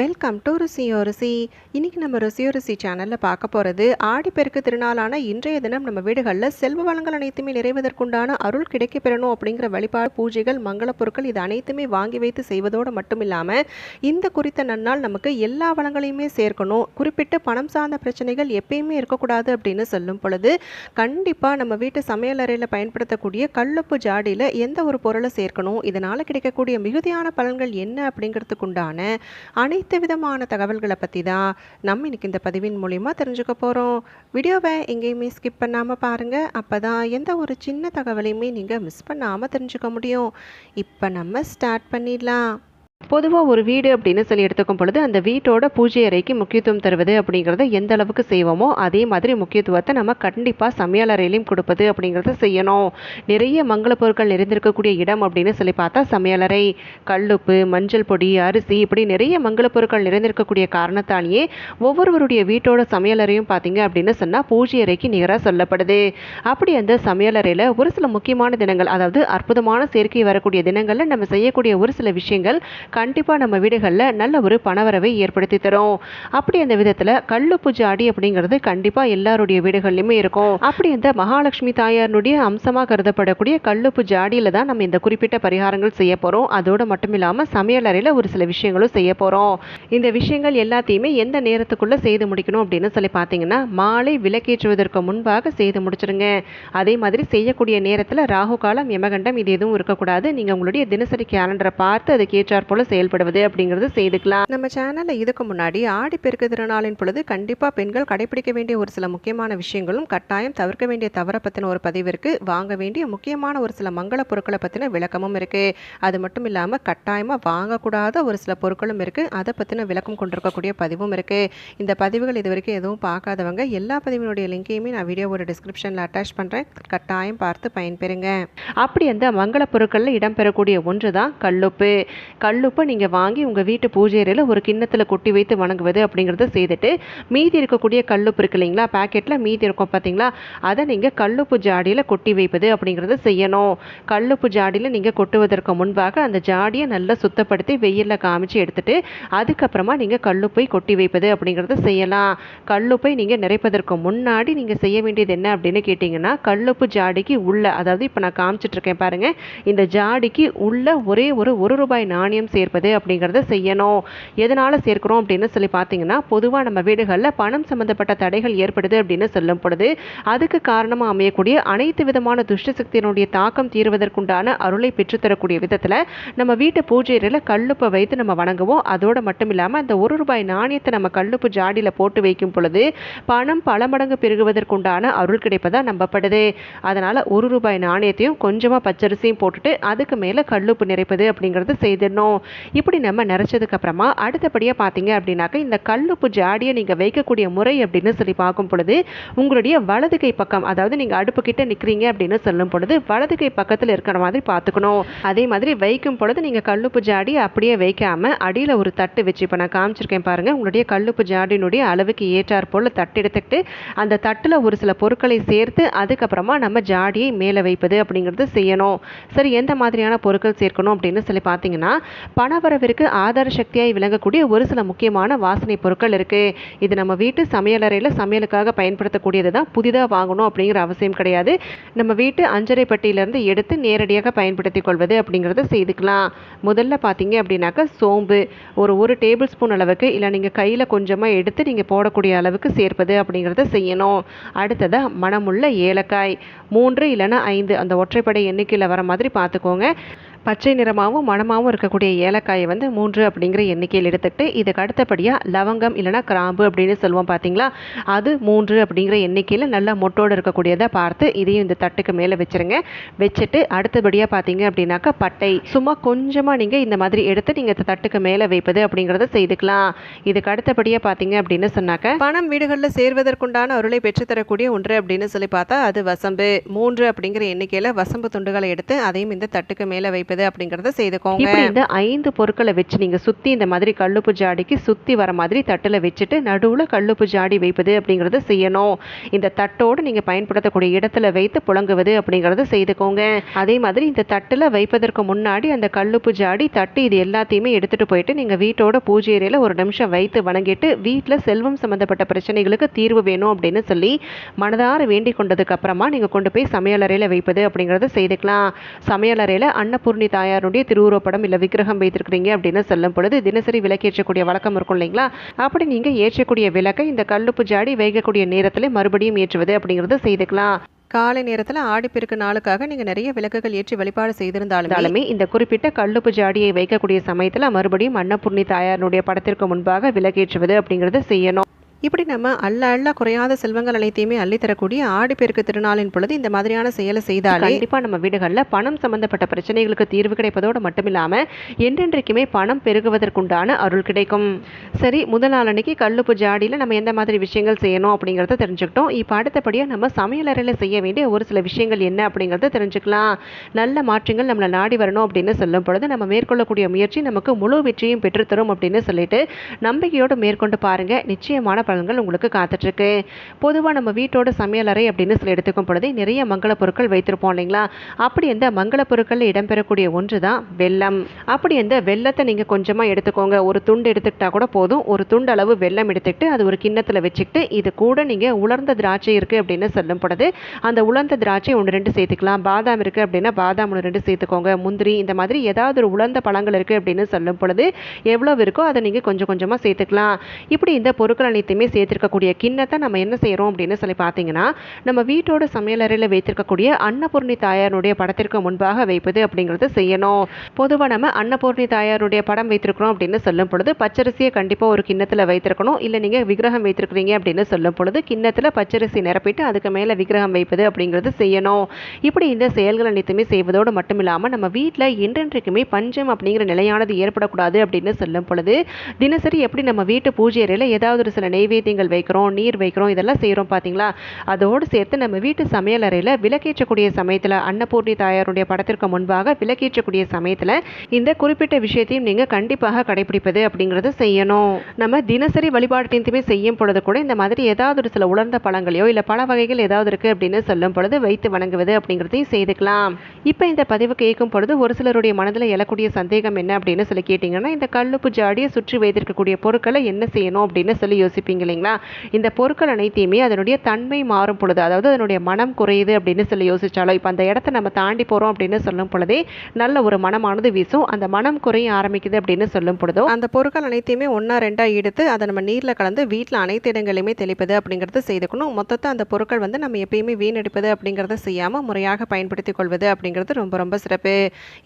Welcome to ருசியோ ருசி. இன்னைக்கு நம்ம ருசியோ ருசி சேனலில் பார்க்க போகிறது ஆடிப்பெருக்கு திருநாளான இன்றைய தினம் நம்ம வீடுகளில் செல்வ வளங்கள் அனைத்துமே நிறைவதற்குண்டான அருள் கிடைக்க பெறணும் அப்படிங்கிற வழிபாடு பூஜைகள் மங்கள பொருட்கள் இது அனைத்துமே வாங்கி வைத்து செய்வதோடு மட்டும் இல்லாமல் இந்த குறித்த நன்னால் நமக்கு எல்லா வளங்களையுமே சேர்க்கணும். குறிப்பிட்ட பணம் சார்ந்த பிரச்சனைகள் எப்பயுமே இருக்கக்கூடாது அப்படின்னு சொல்லும் பொழுது கண்டிப்பாக நம்ம வீட்டு சமையலறையில் பயன்படுத்தக்கூடிய கல்லுப்பு ஜாடியில் எந்த ஒரு பொருளை சேர்க்கணும்? இதனால் கிடைக்கக்கூடிய மிகுதியான பலன்கள் என்ன அப்படிங்கிறதுக்குண்டான அனைத்து விதமான தகவல்களை பற்றி தான் நம்ம இன்னைக்கு இந்த பதிவின் மூலிமா தெரிஞ்சுக்க போகிறோம் வீடியோவை எங்கேயுமே ஸ்கிப் பண்ணாமல் பாருங்கள் அப்போ தான் எந்த ஒரு சின்ன தகவலையுமே நீங்கள் மிஸ் பண்ணாமல் தெரிஞ்சுக்க முடியும். இப்போ நம்ம ஸ்டார்ட் பண்ணிடலாம். பொதுவாக ஒரு வீடு அப்படின்னு சொல்லி எடுத்துக்கும் பொழுது அந்த வீட்டோட பூஜை அறைக்கு முக்கியத்துவம் தருவது அப்படிங்கிறத எந்த அளவுக்கு செய்வோமோ அதே மாதிரி முக்கியத்துவத்தை நம்ம கண்டிப்பாக சமையல் அறையிலையும் கொடுப்பது அப்படிங்கிறத செய்யணும். நிறைய மங்கள பொருட்கள் நிறைந்திருக்கக்கூடிய இடம் அப்படின்னு சொல்லி பார்த்தா சமையலறை கல்லுப்பு மஞ்சள் பொடி அரிசி இப்படி நிறைய மங்கள பொருட்கள் நிறைந்திருக்கக்கூடிய காரணத்தாலேயே ஒவ்வொருவருடைய வீட்டோட சமையலறையும் பார்த்தீங்க அப்படின்னு சொன்னால் பூஜை அறைக்கு நிகராக சொல்லப்படுது. அப்படி அந்த சமையலறையில் ஒரு சில முக்கியமான தினங்கள் அதாவது அற்புதமான சேர்க்கை வரக்கூடிய தினங்களில் நம்ம செய்யக்கூடிய ஒரு சில விஷயங்கள் கண்டிப்பாக நம்ம வீடுகளில் நல்ல ஒரு பணவரவை ஏற்படுத்தி தரும். அப்படி அந்த விதத்தில் கல்லுப்பு ஜாடி அப்படிங்கிறது கண்டிப்பாக எல்லாருடைய வீடுகள்லையுமே இருக்கும். அப்படி அந்த மகாலட்சுமி தாயாருடைய அம்சமாக கருதப்படக்கூடிய கல்லுப்பு ஜாடியில் தான் நம்ம இந்த குறிப்பிட்ட பரிகாரங்கள் செய்ய போகிறோம் அதோடு மட்டும் இல்லாமல் சமையலறையில் ஒரு சில விஷயங்களும் செய்ய போகிறோம் இந்த விஷயங்கள் எல்லாத்தையுமே எந்த நேரத்துக்குள்ளே செய்து முடிக்கணும் அப்படின்னு சொல்லி பார்த்தீங்கன்னா மாலை விளக்கேற்றுவதற்கு முன்பாக செய்து முடிச்சிருங்க. அதே மாதிரி செய்யக்கூடிய நேரத்தில் ராகு காலம் யமகண்டம் இது எதுவும் இருக்கக்கூடாது. நீங்கள் உங்களுடைய தினசரி கேலண்டரை பார்த்து அதுக்கு ஏற்றாற் போல செயல்படுவது அப்படிங்கிறது செய்துக்கலாம். நம்ம சேனலில் இதுக்கு முன்னாடி ஆடி பெருக்கு திருநாளின் பொழுது கண்டிப்பாக பெண்கள் கடைபிடிக்க வேண்டிய ஒரு சில முக்கியமான விஷயங்களும் கட்டாயம் தவிர்க்க வேண்டிய தவறை பற்றின ஒரு பதிவு இருக்குது வாங்க வேண்டிய முக்கியமான ஒரு சில மங்கள பொருட்களை பற்றின விளக்கமும் இருக்குது அது மட்டும் இல்லாமல் கட்டாயமாக வாங்கக்கூடாத ஒரு சில பொருட்களும் இருக்குது அதை பற்றின விளக்கம் கொண்டிருக்கக்கூடிய பதிவும் இருக்குது இந்த பதிவுகள் இது வரைக்கும் எதுவும் பார்க்காதவங்க எல்லா பதிவினுடைய லிங்கையுமே நான் வீடியோவோட டிஸ்கிரிப்ஷனில் அட்டாச் பண்ணுறேன் கட்டாயம் பார்த்து பயன்பெறுங்க. அப்படி அந்த மங்கள பொருட்களில் இடம்பெறக்கூடிய ஒன்று தான் கல்லுப்பு. கல்லுப்பை நீங்கள் வாங்கி உங்கள் வீட்டு பூஜை அறையில் ஒரு கிண்ணத்தில் கொட்டி வைத்து வணங்குவது அப்படிங்கிறத செய்துட்டு மீதி இருக்கக்கூடிய கல்லுப்பு இருக்கு இல்லைங்களா? பேக்கெட்டில் மீதி இருக்கும் பார்த்தீங்களா அதை நீங்கள் கல்லுப்பு ஜாடியில் கொட்டி வைப்பது அப்படிங்கிறத செய்யணும். கல்லுப்பு ஜாடியில் நீங்கள் கொட்டுவதற்கு முன்பாக அந்த ஜாடியை நல்லா சுத்தப்படுத்தி வெயிலில் காமிச்சு எடுத்துட்டு அதுக்கப்புறமா நீங்கள் கல்லுப்பை கொட்டி வைப்பது அப்படிங்கிறத செய்யலாம். கல்லுப்பை நீங்கள் நிறைப்பதற்கு முன்னாடி நீங்கள் செய்ய வேண்டியது என்ன அப்படின்னு கேட்டிங்கன்னா கல்லுப்பு ஜாடிக்கு உள்ள அதாவது இப்போ நான் காமிச்சிட்டு இருக்கேன் பாருங்க இந்த ஜாடிக்கு உள்ள ஒரே ஒரு ஒரு ரூபாய் நாணயம் சேர்ப்பது அப்படிங்கிறத செய்யணும். எதனால் சேர்க்கிறோம் அப்படின்னு சொல்லி பார்த்தீங்கன்னா பொதுவாக நம்ம வீடுகளில் பணம் சம்மந்தப்பட்ட தடைகள் ஏற்படுது அப்படின்னு சொல்லும் பொழுது அதுக்கு காரணமாக அமையக்கூடிய அனைத்து விதமான துஷ்ட சக்தியினுடைய தாக்கம் தீர்வதற்குண்டான அருளை பெற்றுத்தரக்கூடிய விதத்தில் நம்ம வீட்டு பூஜையில் கல்லுப்பை வைத்து நம்ம வணங்குவோம். அதோடு மட்டும் இல்லாமல் அந்த ஒரு ரூபாய் நாணயத்தை நம்ம கல்லுப்பு ஜாடியில் போட்டு வைக்கும் பொழுது பணம் பல மடங்கு பெருகுவதற்குண்டான அருள் கிடைப்பதா நம்பப்படுது. அதனால் ஒரு ரூபாய் நாணயத்தையும் கொஞ்சமாக பச்சரிசியும் போட்டுட்டு அதுக்கு மேலே கல்லுப்பு நிறைப்பது அப்படிங்கிறது செய்திடணும். இப்படி நம்ம நிறைச்சதுக்கு அப்புறமா அடுத்தபடியாக பார்த்தீங்க அப்படின்னாக்க இந்த கல்லுப்பு ஜாடியை நீங்கள் வைக்கக்கூடிய முறை அப்படின்னு சொல்லி பார்க்கும் பொழுது உங்களுடைய வலது கை பக்கம் அதாவது நீங்கள் அடுப்பு கிட்ட நிற்கிறீங்க அப்படின்னு சொல்லும் பொழுது வலது கை பக்கத்தில் இருக்கிற மாதிரி பார்த்துக்கணும். அதே மாதிரி வைக்கும் பொழுது நீங்கள் கல்லுப்பு ஜாடி அப்படியே வைக்காம அடியில் ஒரு தட்டு வச்சு இப்போ நான் காமிச்சிருக்கேன் பாருங்க உங்களுடைய கல்லுப்பு ஜாடியினுடைய அளவுக்கு ஏற்றாற் போல் தட்டு எடுத்துக்கிட்டு அந்த தட்டில் ஒரு சில பொருட்களை சேர்த்து அதுக்கப்புறமா நம்ம ஜாடியை மேலே வைப்பது அப்படிங்கிறது செய்யணும். சரி எந்த மாதிரியான பொருட்கள் சேர்க்கணும் அப்படின்னு சொல்லி பார்த்தீங்கன்னா பணவரவிற்கு ஆதார சக்தியாய் விளங்கக்கூடிய ஒரு சில முக்கியமான வாசனை பொருட்கள் இருக்குது இது நம்ம வீட்டு சமையலறையில் சமையலுக்காக பயன்படுத்தக்கூடியது தான். புதிதாக வாங்கணும் அப்படிங்கிற அவசியம் கிடையாது. நம்ம வீட்டு அஞ்சரை பட்டியிலேருந்து எடுத்து நேரடியாக பயன்படுத்தி கொள்வது அப்படிங்கிறத செய்துக்கலாம். முதல்ல பார்த்தீங்க அப்படின்னாக்கா சோம்பு ஒரு ஒரு டேபிள் ஸ்பூன் அளவுக்கு இல்லை நீங்கள் கையில் கொஞ்சமாக எடுத்து நீங்கள் போடக்கூடிய அளவுக்கு சேர்ப்பது அப்படிங்கிறத செய்யணும். அடுத்ததாக மணமுள்ள ஏலக்காய் மூன்று இல்லைன்னா ஐந்து அந்த ஒற்றைப்படை எண்ணிக்கையில் வர மாதிரி பார்த்துக்கோங்க பச்சை நிறமாகவும் மணமாகவும் இருக்கக்கூடிய ஏலக்காயை வந்து மூன்று அப்படிங்கிற எண்ணிக்கையில் எடுத்துக்கிட்டு இதுக்கு அடுத்தபடியாக லவங்கம் இல்லைனா கிராம்பு அப்படின்னு சொல்லுவோம் பார்த்தீங்களா அது மூன்று அப்படிங்கிற எண்ணிக்கையில் நல்லா மொட்டோடு இருக்கக்கூடியதை பார்த்து இதையும் இந்த தட்டுக்கு மேலே வச்சுருங்க. வச்சுட்டு அடுத்தபடியாக பார்த்தீங்க அப்படின்னாக்கா பட்டை. சும்மா கொஞ்சமாக நீங்கள் இந்த மாதிரி எடுத்து நீங்கள் இந்த தட்டுக்கு மேலே வைப்பது அப்படிங்கிறத செய்துக்கலாம். இதுக்கு அடுத்தபடியாக பார்த்தீங்க அப்படின்னு சொன்னாக்க பணம் வீடுகளில் சேர்வதற்குண்டான அருளை பெற்றுத்தரக்கூடிய ஒன்று அப்படின்னு சொல்லி பார்த்தா அது வசம்பு. மூன்று அப்படிங்கிற எண்ணிக்கையில் வசம்பு துண்டுகளை எடுத்து அதையும் இந்த தட்டுக்கு மேலே வைப்பது இருக்குது அப்படிங்கிறத செய்துக்கோங்க. இந்த ஐந்து பொருட்களை வச்சு நீங்கள் சுற்றி இந்த மாதிரி கல்லுப்பு ஜாடிக்கு சுற்றி வர மாதிரி தட்டில் வச்சுட்டு நடுவில் கல்லுப்பு ஜாடி வைப்பது அப்படிங்கிறத செய்யணும். இந்த தட்டோடு நீங்கள் பயன்படுத்தக்கூடிய இடத்துல வைத்து புழங்குவது அப்படிங்கிறத செய்துக்கோங்க. அதே மாதிரி இந்த தட்டில் வைப்பதற்கு முன்னாடி அந்த கல்லுப்பு ஜாடி தட்டு இது எல்லாத்தையுமே எடுத்துகிட்டு போயிட்டு நீங்கள் வீட்டோட பூஜை ஏரியாவில் ஒரு நிமிஷம் வைத்து வணங்கிட்டு வீட்டில் செல்வம் சம்மந்தப்பட்ட பிரச்சனைகளுக்கு தீர்வு வேணும் அப்படின்னு சொல்லி மனதார வேண்டி கொண்டதுக்கு அப்புறமா நீங்கள் கொண்டு போய் சமையலறையில் வைப்பது அப்படிங்கிறத செய்துக்கலாம். சமையலறையில் அன்னபூர்ணி தாயாருடைய திருவுருவப்படம் இல்லை விக்கிரகம் வைத்திருக்கிறீங்க அப்படின்னு சொல்லும் பொழுது தினசரி விளக்கேற்றக்கூடிய வழக்கம் இருக்கும் இல்லைங்களா? அப்படி நீங்கள் ஏற்றக்கூடிய விளக்கை இந்த கல்லுப்பு ஜாடி வைக்கக்கூடிய நேரத்தில் மறுபடியும் ஏற்றுவது அப்படிங்கிறத செய்துக்கலாம். காலை நேரத்தில் ஆடிப்பெருக்கு நாளுக்காக நீங்கள் நிறைய விளக்குகள் ஏற்றி வழிபாடு செய்திருந்தாலுமே இந்த குறிப்பிட்ட கல்லுப்பு ஜாடியை வைக்கக்கூடிய சமயத்தில் மறுபடியும் அன்னபூர்ணி தாயாருடைய படத்திற்கு முன்பாக விளக்கேற்றுவது அப்படிங்கிறத செய்யணும். இப்படி நம்ம அல்ல அல்ல குறையாத செல்வங்கள் அனைத்தையுமே அள்ளி தரக்கூடிய ஆடிப்பெருக்கு திருநாளின் பொழுது இந்த மாதிரியான செயலை செய்தாலே கண்டிப்பாக நம்ம வீடுகளில் பணம் சம்பந்தப்பட்ட பிரச்சனைகளுக்கு தீர்வு கிடைப்பதோடு மட்டுமில்லாமல் என்றென்றைக்குமே பணம் பெருகுவதற்குண்டான அருள் கிடைக்கும். சரி முதல் நாள் அன்னைக்கு கல்லுப்பு ஜாடியில் நம்ம எந்த மாதிரி விஷயங்கள் செய்யணும் அப்படிங்கிறத தெரிஞ்சுக்கிட்டோம். இப்போ அடுத்தபடியாக நம்ம சமையலறையில் செய்ய வேண்டிய ஒரு சில விஷயங்கள் என்ன அப்படிங்கிறத தெரிஞ்சுக்கலாம். நல்ல மாற்றங்கள் நம்மளை நாடி வரணும் அப்படின்னு சொல்லும் பொழுது நம்ம மேற்கொள்ளக்கூடிய முயற்சி நமக்கு முழு வெற்றியும் பெற்றுத்தரும் அப்படின்னு சொல்லிட்டு நம்பிக்கையோடு மேற்கொண்டு பாருங்கள் நிச்சயமான பலன்கள் உங்களுக்கு காத்துட்ருக்கு. பொதுவாக நம்ம வீட்டோட சமையலறை அப்படின்னு சொல்லி எடுத்துக்கும் பொழுது நிறைய மங்கள பொருட்கள் வைத்திருப்போம் இல்லைங்களா? அப்படி எந்த மங்கள பொருட்களில் இடம்பெறக்கூடிய ஒன்று தான் வெள்ளம் அப்படி எந்த வெள்ளத்தை நீங்கள் கொஞ்சமாக எடுத்துக்கோங்க. ஒரு துண்டு எடுத்துக்கிட்டா கூட போதும். ஒரு துண்டு அளவு வெள்ளம் எடுத்துக்கிட்டு அது ஒரு கிண்ணத்தில் வச்சுக்கிட்டு இது கூட நீங்கள் உலர்ந்த திராட்சை இருக்குது அப்படின்னு சொல்லும் பொழுது அந்த உலர்ந்த திராட்சை ஒன்று ரெண்டு சேர்த்துக்கலாம். பாதாம் இருக்குது அப்படின்னா பாதாம் ஒன்று ரெண்டு சேர்த்துக்கோங்க. முந்திரி இந்த மாதிரி ஏதாவது ஒரு உலர்ந்த பழங்கள் இருக்குது அப்படின்னு சொல்லும் பொழுது எவ்வளோ இருக்கோ அதை நீங்கள் கொஞ்சம் கொஞ்சமாக சேர்த்துக்கலாம். இப்படி இந்த பொருட்கள் அனைத்துமே எல்லாமே சேர்த்துருக்கக்கூடிய கிண்ணத்தை நம்ம என்ன செய்கிறோம் அப்படின்னு சொல்லி பார்த்தீங்கன்னா நம்ம வீட்டோட சமையலறையில் வைத்திருக்கக்கூடிய அன்னபூர்ணி தாயாருடைய படத்திற்கு முன்பாக வைப்பது அப்படிங்கிறது செய்யணும். பொதுவாக நம்ம அன்னபூர்ணி தாயாருடைய படம் வைத்திருக்கிறோம் அப்படின்னு சொல்லும் பொழுது பச்சரிசியை கண்டிப்பாக ஒரு கிண்ணத்தில் வைத்திருக்கணும். இல்லை நீங்கள் விக்கிரகம் வைத்திருக்கிறீங்க அப்படின்னு சொல்லும் பொழுது கிண்ணத்தில் பச்சரிசி நிரப்பிட்டு அதுக்கு மேலே விக்கிரகம் வைப்பது அப்படிங்கிறது செய்யணும். இப்படி இந்த செயல்கள் அனைத்துமே செய்வதோடு மட்டும் இல்லாமல் நம்ம வீட்டில் என்றென்றைக்குமே பஞ்சம் அப்படிங்கிற நிலையானது ஏற்படக்கூடாது அப்படின்னு சொல்லும் பொழுது தினசரி எப்படி நம்ம வீட்டு பூஜை அறையில் ஏதாவது ஒரு சில நைவேத்தியங்கள் வைக்கிறோம் நீர் வைக்கிறோம் இதெல்லாம் செய்கிறோம் பார்த்தீங்களா அதோடு சேர்த்து நம்ம வீட்டு சமையலறையில் விளக்கேற்றக்கூடிய சமயத்தில் அன்னபூர்ணி தாயாருடைய படத்திற்கு முன்பாக விளக்கேற்றக்கூடிய சமயத்தில் இந்த குறிப்பிட்ட விஷயத்தையும் நீங்கள் கண்டிப்பாக கடைபிடிப்பது அப்படிங்கிறத செய்யணும். நம்ம தினசரி வழிபாட்டின்த்துமே செய்யும் பொழுது கூட இந்த மாதிரி ஏதாவது ஒரு சில உலர்ந்த பழங்களையோ இல்லை பழ வகைகள் ஏதாவது இருக்குது அப்படின்னு சொல்லும் பொழுது வைத்து வணங்குவது அப்படிங்கிறதையும் செய்துக்கலாம். இப்போ இந்த பதிவு கேட்கும் பொழுது ஒரு சிலருடைய மனதில் எழக்கூடிய சந்தேகம் என்ன அப்படின்னு சொல்லி கேட்டிங்கன்னா இந்த கல்லுப்பு ஜாடியை சுற்றி வைத்திருக்கக்கூடிய பொருட்களை என்ன செய்யணும் அப்படின்னு சொல்லி யோசிப்பீங்க. இல்லைங்களா? இந்த பொருட்கள் அனைத்தையுமே அதனுடைய தன்மை மாறும் பொழுது அதாவது அதனுடைய மனம் குறையுது அப்படின்னு சொல்லி யோசிச்சாலும் இப்போ அந்த இடத்த நம்ம தாண்டி போகிறோம் அப்படின்னு சொல்லும் பொழுதே நல்ல ஒரு மனமானது வீசும். அந்த மனம் குறைய ஆரம்பிக்குது அப்படின்னு சொல்லும் பொழுதோ அந்த பொருட்கள் அனைத்தையுமே ஒன்றா ரெண்டாக எடுத்து அதை நம்ம நீரில் கலந்து வீட்டில் அனைத்து இடங்களையுமே தெளிப்பது அப்படிங்கிறது செய்துக்கணும். மொத்தத்தை அந்த பொருட்கள் வந்து நம்ம எப்பயுமே வீணெடுப்பது அப்படிங்கிறத செய்யாமல் முறையாக பயன்படுத்திக் கொள்வது அப்படிங்கிறது ரொம்ப ரொம்ப சிறப்பு.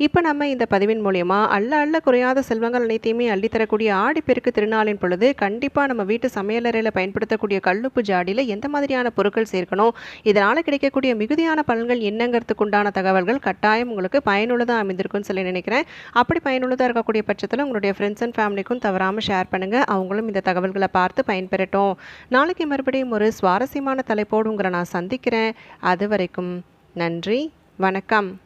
இப்போ நம்ம இந்த பதிவின் மூலியமா அல்ல அல்ல குறையாத செல்வங்கள் அனைத்தையுமே அள்ளித்தரக்கூடிய ஆடிப்பெருக்கு திருநாளின் பொழுது கண்டிப்பாக நம்ம வீட்டு சமையல் சமையலறையில் பயன்படுத்தக்கூடிய கல்லுப்பு ஜாடியில் எந்த மாதிரியான பொருட்கள் சேர்க்கணும்? இதனால் கிடைக்கக்கூடிய மிகுதியான பலன்கள் என்னங்கிறதுக்கு உண்டான தகவல்கள் கட்டாயம் உங்களுக்கு பயனுள்ளதாக அமைந்திருக்கும்னு சொல்லி நினைக்கிறேன். அப்படி பயனுள்ளதாக இருக்கக்கூடிய பட்சத்தில் உங்களுடைய ஃப்ரெண்ட்ஸ் அண்ட் ஃபேமிலிக்கும் தவறாமல் ஷேர் பண்ணுங்கள் அவங்களும் இந்த தகவல்களை பார்த்து பயன்பெறட்டும். நாளைக்கு மறுபடியும் ஒரு சுவாரஸ்யமான தலைப்போடு உங்களை நான் சந்திக்கிறேன். அது வரைக்கும் நன்றி. வணக்கம்.